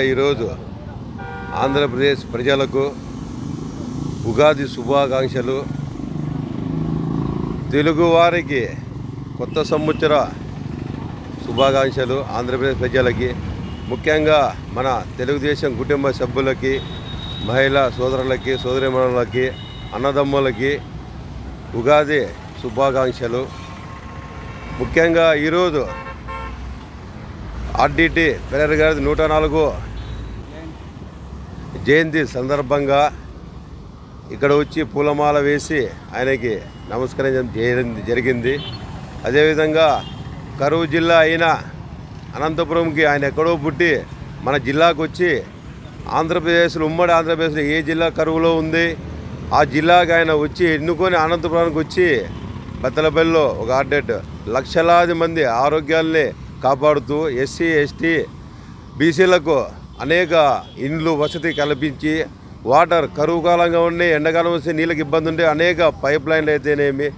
ఈరోజు ఆంధ్రప్రదేశ్ ప్రజలకు ఉగాది శుభాకాంక్షలు. తెలుగువారికి కొత్త సంవత్సర శుభాకాంక్షలు ఆంధ్రప్రదేశ్ ప్రజలకి. ముఖ్యంగా మన తెలుగుదేశం కుటుంబ సభ్యులకి మహిళా సోదరులకి సోదరిమణులకి అన్నదమ్ములకి ఉగాది శుభాకాంక్షలు. ముఖ్యంగా ఈరోజు ఆర్డిటి పెరర్ గారి నూట నాలుగు. జయంతి సందర్భంగా ఇక్కడ వచ్చి పూలమాల వేసి ఆయనకి నమస్కరించడం చేయడం జరిగింది. అదేవిధంగా కరువు జిల్లా అయిన అనంతపురంకి ఆయన ఎక్కడో పుట్టి మన జిల్లాకు వచ్చి ఆంధ్రప్రదేశ్లో ఉమ్మడి ఆంధ్రప్రదేశ్లో ఏ జిల్లా కరువులో ఉంది ఆ జిల్లాకి ఆయన వచ్చి ఎన్నుకొని అనంతపురానికి వచ్చి బత్తలపల్లిలో ఒక అడ్డెట్ లక్షలాది మంది ఆరోగ్యాల్ని కాపాడుతూ ఎస్సీ ఎస్టీ బీసీలకు అనేక ఇండ్లు వసతి కల్పించి వాటర్ కరువు కాలంగా ఉండి ఎండాకాలం వస్తే నీళ్ళకి ఇబ్బంది ఉంటే అనేక పైప్ లైన్లు అయితేనేమి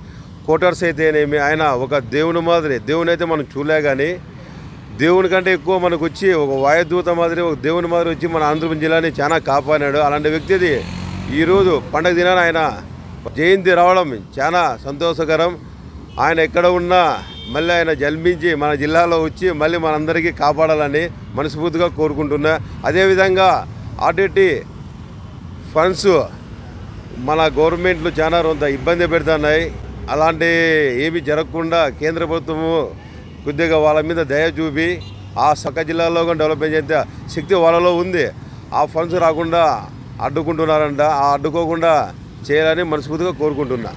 కోటర్స్ అయితేనేమి ఆయన ఒక దేవుని మాదిరి దేవుని అయితే మనం చూలే కానీ దేవుని కంటే ఎక్కువ మనకు వచ్చి ఒక వాయుదూత మాదిరి ఒక దేవుని మాదిరి వచ్చి మన ఆంధ్రప్రదేశ్ జిల్లాని చాలా కాపాడినాడు. అలాంటి వ్యక్తిది ఈరోజు పండగ దినాన ఆయన జయంతి రావడం చాలా సంతోషకరం. ఆయన ఎక్కడ ఉన్నా మళ్ళీ ఆయన జన్మించి మన జిల్లాలో వచ్చి మళ్ళీ మనందరికీ కాపాడాలని మనస్ఫూర్తిగా కోరుకుంటున్నా. అదేవిధంగా ఆర్డిటి ఫండ్స్ మన గవర్నమెంట్లు చాలా కొంత ఇబ్బంది పెడుతున్నాయి. అలాంటి ఏమి జరగకుండా కేంద్ర ప్రభుత్వము కొద్దిగా వాళ్ళ మీద దయ చూపి ఆ సక్క జిల్లాలో కూడా డెవలప్మెంట్ చేసే శక్తి వాళ్ళలో ఉంది. ఆ ఫండ్స్ రాకుండా అడ్డుకుంటున్నారంట. ఆ అడ్డుకోకుండా చేయాలని మనస్ఫూర్తిగా కోరుకుంటున్నా.